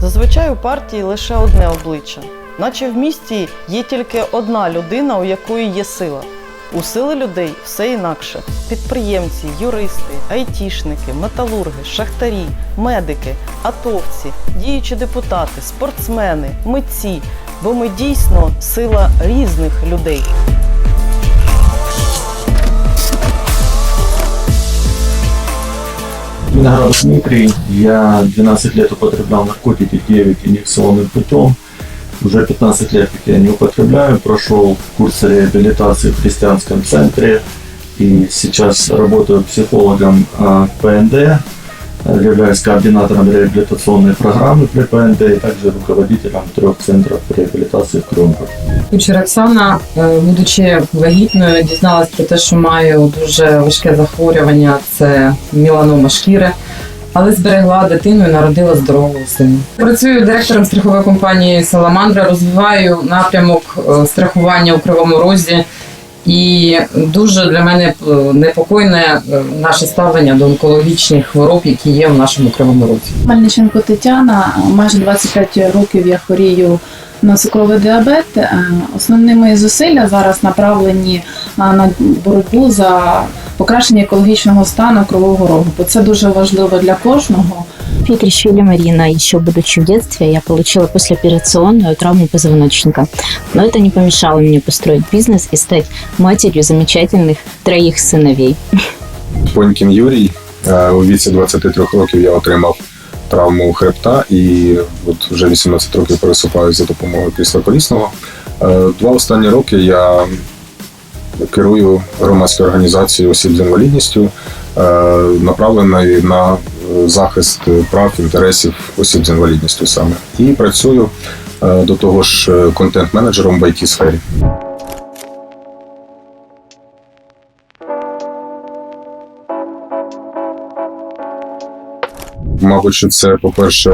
Зазвичай у партії лише одне обличчя, наче в місті є тільки одна людина, у якої є сила. У сили людей все інакше: підприємці, юристи, айтішники, металурги, шахтарі, медики, атовці, діючі депутати, спортсмени, митці. Бо ми дійсно сила різних людей. Виноградов Дмитрий. Я 12 лет употреблял наркотики 9 инъекционным путем. Уже 15 лет как я не употребляю. Прошел курс реабилитации в христианском центре. И сейчас работаю психологом в ПНД э, Являюсь координатором реабилитационной программы при ПНД и также руководителем трех центров реабилитации в Крыму. Кучер Оксана, е, будучи вагітною, дізналась про те, що маю дуже важке захворювання це міланома шкіри, але зберегла дитину і народила здорового сина. Працюю директором страхової компанії Саламандра, розвиваю напрямок е, страхування у Кривому Розі. І дуже для мене е, непокійне е, наше ставлення до онкологічних хвороб, які є в нашому кривому розі. Мельниченко Тетяна, майже 25 років я хворію на цукровий діабет. Е, Основні мої зусилля зараз направлені на боротьбу за покращення екологічного стану крового рогу, бо це дуже важливо для кожного. Петрищевили Марина, еще будучи в детстве, я получила послеоперационную травму позвоночника. Но это не помешало мне построить бизнес и стать матерью замечательных троих сыновей. Понькін Юрій. Е, У віці 23 років я отримав травму хребта і от вже 18 років пересупаю за допомогою крісла колісного. Е, Два останні роки я керую громадською організацією осіб з інвалідністю, е, направленою на е, захист прав інтересів осіб з інвалідністю саме. І працюю е, до того ж е, контент-менеджером в it сфері. Мабуть, що це, по-перше,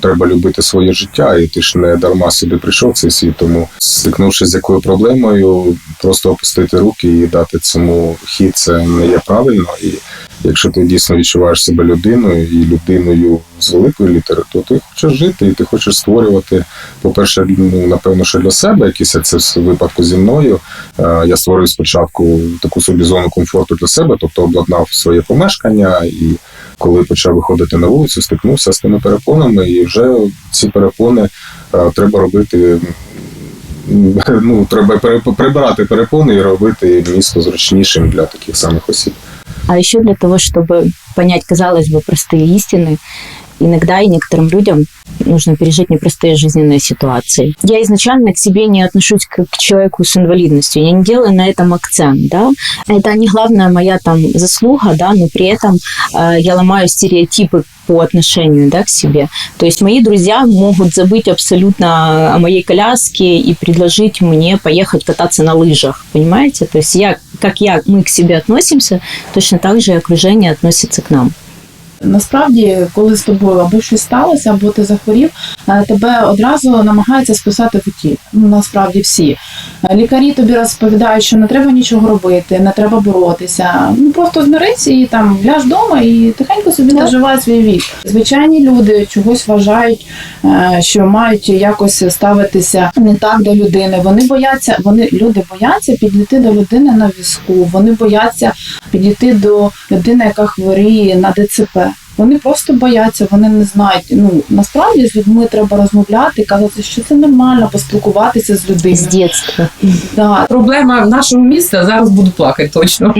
треба любити своє життя, і ти ж не дарма собі прийшов цей світ. Тому стикнувшись з якою проблемою, просто опустити руки і дати цьому хід це не є правильно. І якщо ти дійсно відчуваєш себе людиною і людиною з великої літери, то ти хочеш жити, і ти хочеш створювати, по-перше, ну напевно, що для себе якісь це в випадку зі мною. Е, Я створив спочатку таку собі зону комфорту для себе, тобто обладнав своє помешкання і коли почав виходити на вулицю, стикнувся з тими перепонами, і вже ці перепони е, треба робити. Ну, треба прибирати перепони і робити місто зручнішим для таких самих осіб. А еще для того, чтобы понять, казалось бы, простые истины, иногда и некоторым людям нужно пережить непростые жизненные ситуации. Я изначально к себе не отношусь как к человеку с инвалидностью. Я не делаю на этом акцент, да. Это не главная моя там заслуга, да, но при этом э, я ломаю стереотипы по отношению да, к себе. То есть мои друзья могут забыть абсолютно о моей коляске и предложить мне поехать кататься на лыжах, понимаете? То есть я, как я, мы к себе относимся, точно так же и окружение относится к нам. Насправді, коли з тобою або щось сталося, або ти захворів, е, тебе одразу намагаються списати в утіль. Ну, насправді всі. Е, Лікарі тобі розповідають, що не треба нічого робити, не треба боротися. Ну просто змирися і там ляж вдома і тихенько собі наживай свій вік. Звичайні люди чогось вважають, е, що мають якось ставитися не так до людини. Вони бояться, вони люди бояться підійти до людини на візку. Вони бояться підійти до людини, яка хворіє на ДЦП. Вони просто бояться, вони не знають. Ну насправді з людьми треба розмовляти, казати, що це нормально, поспілкуватися з людиною. С детства. Да, проблема нашого міста зараз буду плакати точно.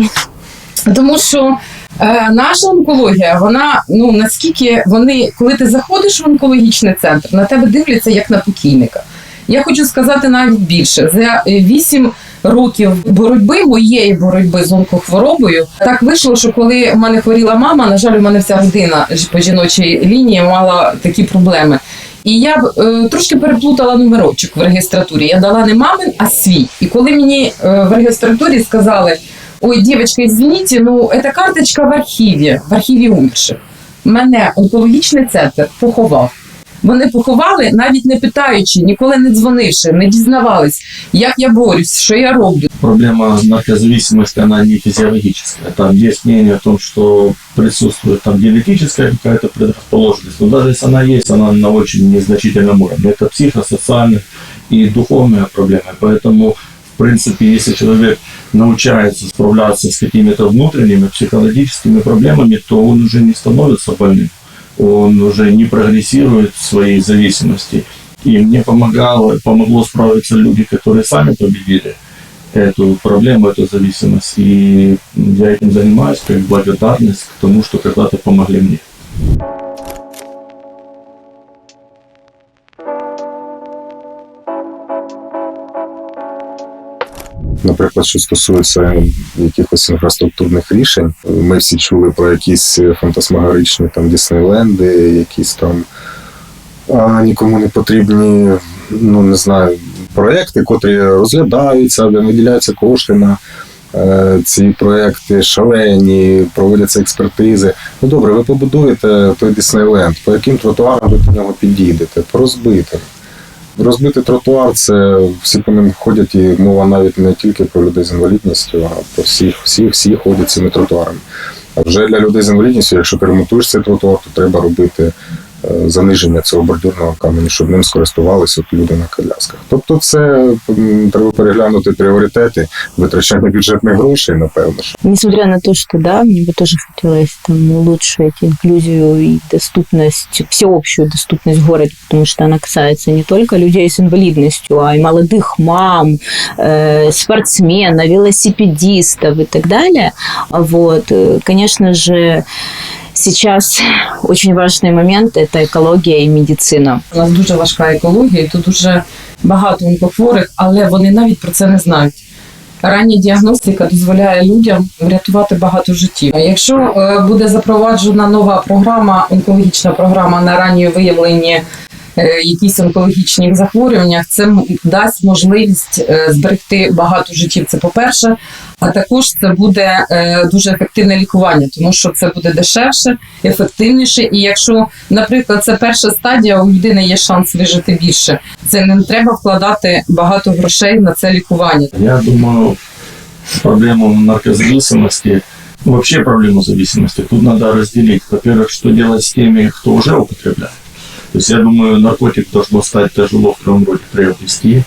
Тому що е, наша онкологія, вона ну наскільки вони, коли ти заходиш в онкологічний центр, на тебе дивляться як на покійника. Я хочу сказати навіть більше за е, вісім років боротьби моєї боротьби з онкохворобою. Так вийшло, що коли в мене хворіла мама, на жаль, у мене вся родина по жіночій лінії мала такі проблеми. І я е, трошки переплутала номерочок в регістратурі. Я дала не мамин, а свій. І коли мені е, в регістратурі сказали: ой, дівчатка, извините, ну це карточка в архіві, в архіві умерших. Мене онкологічний центр поховав. Вони поховали, навіть не питаючи, ніколи не дзвонивши, не дізнавались, як я борюсь, що я роблю. Проблема наркозависимости, она не физиологическая. Там есть мнение о том, что присутствует там генетическая какая-то предрасположенность. Но даже если она есть, она на очень незначительном уровне. Это психосоциальная и духовная проблема. Поэтому, в принципе, если человек научается справляться с какими-то внутренними психологическими проблемами, то он уже не становится больным. Он уже не прогрессирует в своей зависимости. И мне помогало, помогло справиться люди, которые сами победили эту проблему, эту зависимость. И я этим занимаюсь как благодарность к тому, что когда-то помогли мне. Наприклад, що стосується якихось інфраструктурних рішень, ми всі чули про якісь фантасмагоричні там Діснейленди, якісь там а, нікому не потрібні, ну не знаю, проекти, котрі розглядаються, де виділяються кошти на е, ці проекти шалені, проводяться експертизи. Ну добре, ви побудуєте той Діснейленд, по яким тротуарам ви до нього підійдете, по розбитим. Розбити тротуар це всі по ним ходять, і мова навіть не тільки про людей з інвалідністю, а про всіх, всі, всі ходять цими тротуарами. А вже для людей з інвалідністю, якщо перемонтуєш цей тротуар, то треба робити заниження цього бордюрного каменю, щоб ним скористувалися от люди на колясках. Тобто, це м, треба переглянути пріоритети витрачання бюджетних грошей, напевно. ж. Несмотря на то, что да, мне бы тоже хотелось там улучшить инклюзию и доступность, всеобщую доступность в городе, потому что она касается не только людей с инвалидностью, а и молодых мам, э, спортсменов, велосипедистов и так далее. А Вот, э, конечно же, сейчас очень важный момент – это экология и медицина. У нас дуже важка екологія, і тут дуже багато онкохворих, але вони навіть про це не знають. Рання діагностика дозволяє людям врятувати багато життів. А Якщо е, буде запроваджена нова програма, онкологічна програма на раннє виявлення е, якісь онкологічних захворювань, це м- дасть можливість е, зберегти багато життів. Це по-перше, а також це буде е, дуже ефективне лікування, тому що це буде дешевше, ефективніше. І якщо, наприклад, це перша стадія, у людини є шанс вижити більше. Це не треба вкладати багато грошей на це лікування. Я думаю, проблему наркозависимости, ну, вообще проблему зависимости, тут надо разделить. Во-первых, что делать с теми, кто уже употребляет. То есть я думаю, наркотик должно стать тяжело в первом роде приобрести.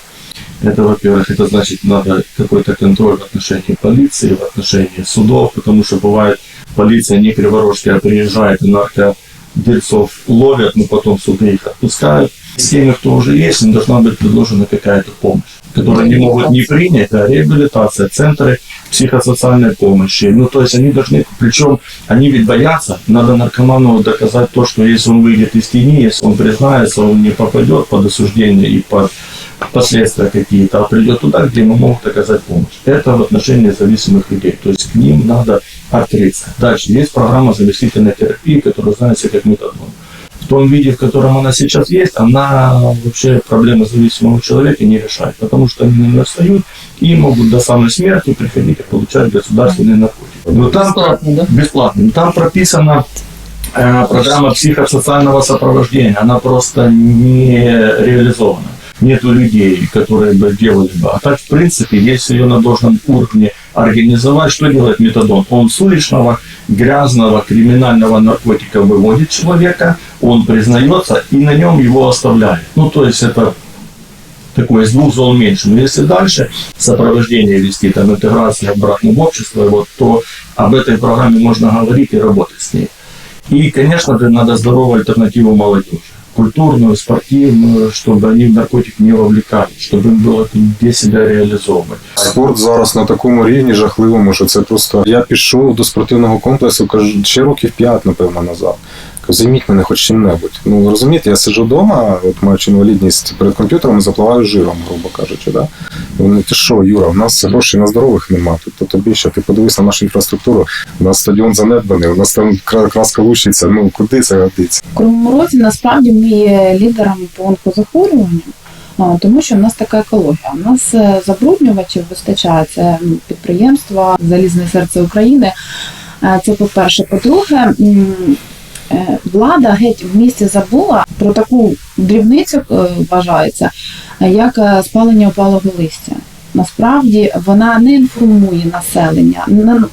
Это, во-первых, это значит, надо какой-то контроль в отношении полиции, в отношении судов, потому что бывает, полиция не криворожская приезжает и наркодельцов ловят, но потом суды их отпускают. С теми, кто уже есть, им должна быть предложена какая-то помощь, которую они могут не принять, а реабилитация, центры психосоциальной помощи. Ну, то есть они должны, причем они ведь боятся, надо наркоману доказать то, что если он выйдет из тени, если он признается, он не попадет под осуждение и под последствия какие-то, а придет туда, где ему могут оказать помощь. Это в отношении зависимых людей. То есть к ним надо открыться. Дальше есть программа заместительной терапии, которая знается как метадон. В том виде, в котором она сейчас есть, она вообще проблемы зависимого человека не решает, потому что они на нее встают и могут до самой смерти приходить и получать государственные наркотики. Но там Бесплатно, да? бесплатно. Но там прописана э, программа психосоциального сопровождения. Она просто не реализована. Нету людей, которые бы делали бы. А так, в принципе, если ее на должном уровне организовать, что делает метадон? Он с уличного, грязного, криминального наркотика выводит человека, он признается и на нем его оставляет. Ну, то есть это такое из двух зол меньше. Но если дальше сопровождение вести, там интеграция обратно в общество, вот, то об этой программе можно говорить и работать с ней. И, конечно же, надо здоровую альтернативу молодежи. Культурную, спортивную, чтобы они в наркотик не вовлекались, чтобы им было где себя реализовывать. Спорт зараз на такому рівні жахливому, що це просто. Я пішов до спортивного комплексу, кажу, ще років п'ять, напевно, назад. Займіть мене хоч чим-небудь. Ну розумієте, я сиджу вдома, от маючи інвалідність перед комп'ютером, запливаю жиром, грубо кажучи. Да? Вони, ти що, Юра, у нас грошей на здорових нема. Тобто тобі що, ти подивись на нашу інфраструктуру, у нас стадіон занедбаний, у нас там краска лущиться, ну куди це годиться? В Кривому насправді ми є лідерами по онкозахворюванням, тому що в нас така екологія. У нас е, забруднювачів вистачає це підприємства Залізне серце України. Е, Це по-перше. По-друге, м, е, влада геть в місті забула про таку дрібницю е, вважається, е, як е, спалення опалого листя. Насправді вона не інформує населення,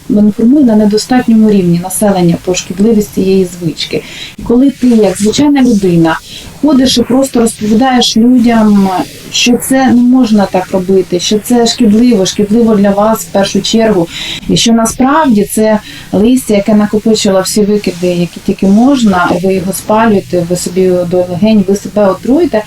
не інформує на недостатньому рівні населення про шкідливість цієї звички. Коли ти, як звичайна людина, ходиш і просто розповідаєш людям, що це не можна так робити, що це шкідливо, шкідливо для вас в першу чергу, і що насправді це листя, яке накопичило всі викиди, які тільки можна, ви його спалюєте, ви собі до легень, ви себе отруєте.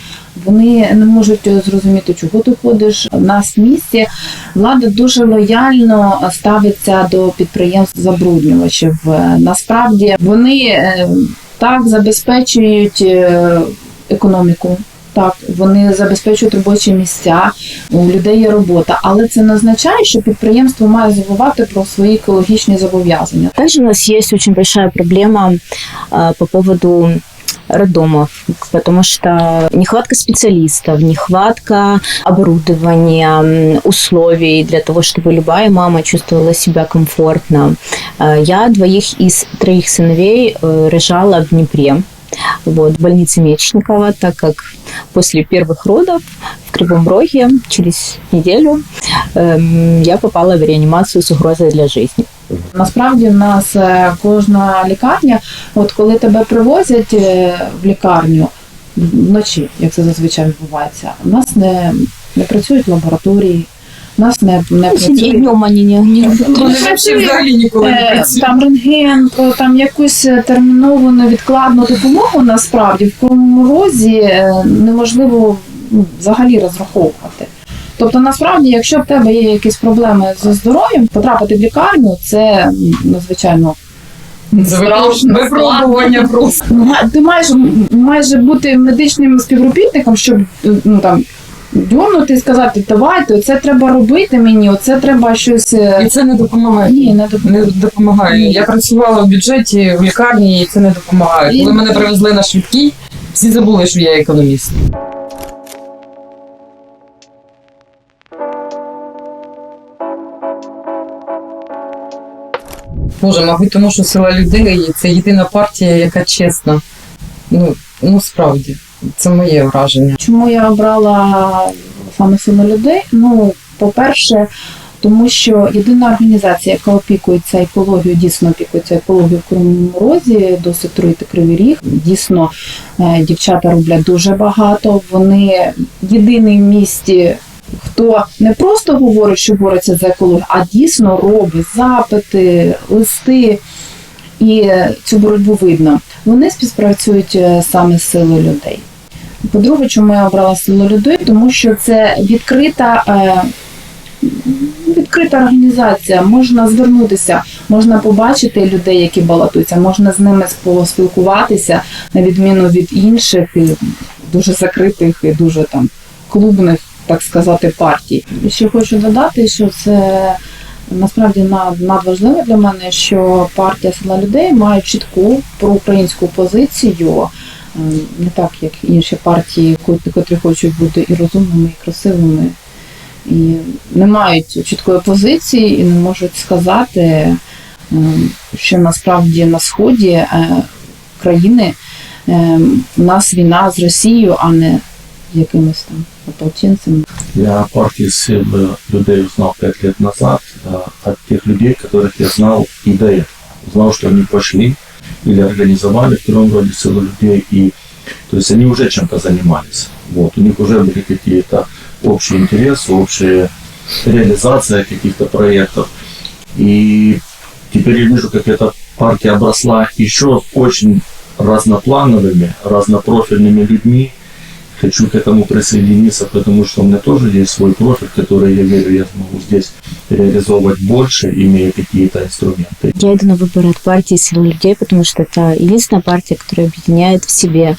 Вони не можуть зрозуміти, чого ти ходиш. Нас в місті влада дуже лояльно ставиться до підприємств забруднювачів. Насправді вони е, так забезпечують е, економіку. Так, вони забезпечують робочі місця, у людей є робота, але це не означає, що підприємство має забувати про свої екологічні зобов'язання. Также у нас есть очень большая проблема а, по поводу роддомов, потому что нехватка специалистов, нехватка оборудования, м, условий для того, чтобы любая мама чувствовала себя комфортно. А, Я двоих из троих сыновей э, рожала в Днепре. Вот, в больнице Мечникова, так как после первых родов в Кривом Роге через неделю эм, я попала в реанимацию с угрозой для жизни. Насправді в нас е, кожна лікарня, от коли тебе привозять е, в лікарню вночі, як це зазвичай відбувається, у нас не, не працюють лабораторії, нас не, не працює днем они не, не Вони взагалі ніколи не Е, працюють. там рентген, про там якусь е, термінову невідкладну допомогу насправді в Кривому розі е, неможливо ну, взагалі розраховувати. Тобто, насправді, якщо в тебе є якісь проблеми зі здоров'ям, потрапити в лікарню це надзвичайно випробування просто. Ти маєш майже бути медичним співробітником, щоб е, ну там дьорнути і сказати, давайте, це треба робити мені, оце треба щось. е, І це не допомагає. Ні, не допомагає. Не допомагає. Я працювала в бюджеті в лікарні, і це не допомагає. Коли мене привезли на швидкій, всі забули, що я економіст. Боже, мабуть, тому що сила людей це єдина партія, яка чесна. Ну, ну справді, це моє враження. Чому я обрала саме силу людей? Ну, по-перше, тому що єдина організація, яка опікується екологією, дійсно опікується екологією в Кривому Розі, досить труїти кривий ріг. Дійсно, е, дівчата роблять дуже багато. Вони єдиний в місті. Хто не просто говорить, що бореться за екологію, а дійсно робить запити, листи, і цю боротьбу видно. Вони співпрацюють е, саме з силою людей. По-друге, чому я обрала силу людей? Тому що це відкрита, е, відкрита організація. Можна звернутися, можна побачити людей, які балотуються, можна з ними поспілкуватися, на відміну від інших і дуже закритих і дуже там клубних, так сказати, партій. І ще хочу додати, що це. Насправді над- надважливо для мене, що партія села людей має чітку проукраїнську позицію, е, не так як інші партії, котрі, хочуть бути і розумними, і красивими, і не мають чіткої позиції і не можуть сказати, е, що насправді на сході е, країни е, у нас війна з Росією, а не якимись там ополченцями. Я партии силы людей узнал пять лет назад от тех людей, которых я знал и до этого. Знал, что они пошли или организовали в первом роде силу людей, и то есть они уже чем-то занимались. Вот, у них уже были какие-то общие интересы, общая реализация каких-то проектов. И теперь я вижу, как эта партия обросла еще очень разноплановыми, разнопрофильными людьми, хочу к этому присоединиться, потому что у меня тоже есть свой профиль, который я верю, я смогу здесь реализовывать больше, имея какие-то инструменты. Я иду на выборы от партии «Сила людей», потому что это единственная партия, которая объединяет в себе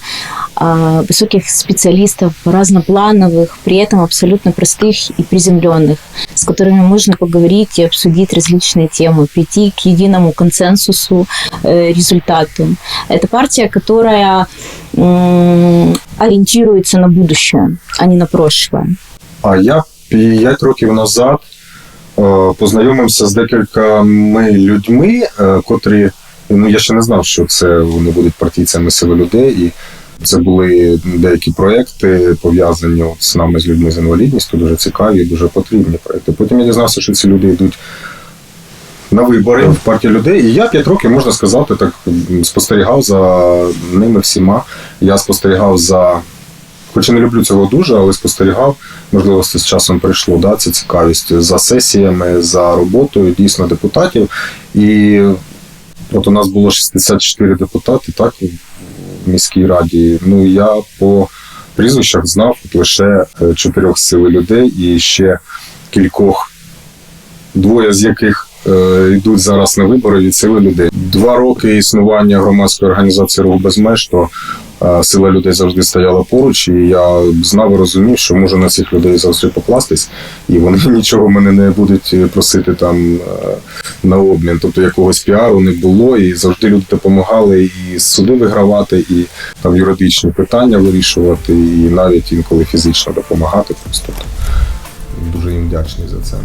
а, высоких специалистов, разноплановых, при этом абсолютно простых и приземленных, с которыми можно поговорить и обсудить различные темы, прийти к единому консенсусу, э, результату. Это партия, которая ориентируется на будущее, а не на прошлое. А я п'ять років назад е, познайомився з декількома людьми, е, котрі ну я ще не знав, що це вони будуть партійцями сили людей, і Це були деякі проекти пов'язані з нами з людьми з інвалідністю, дуже цікаві, дуже потрібні проекти. Потім я дізнався, що ці люди йдуть на вибори в партію людей. І я п'ять років, можна сказати, так спостерігав за ними всіма. Я спостерігав за. Хоч і не люблю цього дуже, але спостерігав, можливо, це з часом прийшло, да, це цікавість за сесіями, за роботою дійсно депутатів. І от у нас було 64 депутати, так, в міській раді. Ну, я по прізвищах знав лише е, чотирьох сили людей і ще кількох, двоє з яких йдуть зараз на вибори від сили людей. Два роки існування громадської організації Рух без меж, то е, сила людей завжди стояла поруч, і я знав і розумів, що можу на цих людей завжди покластись, і вони нічого мене не будуть просити там е, на обмін. Тобто якогось піару не було, і завжди люди допомагали і суди вигравати, і там юридичні питання вирішувати, і навіть інколи фізично допомагати. Просто дуже їм вдячний за це.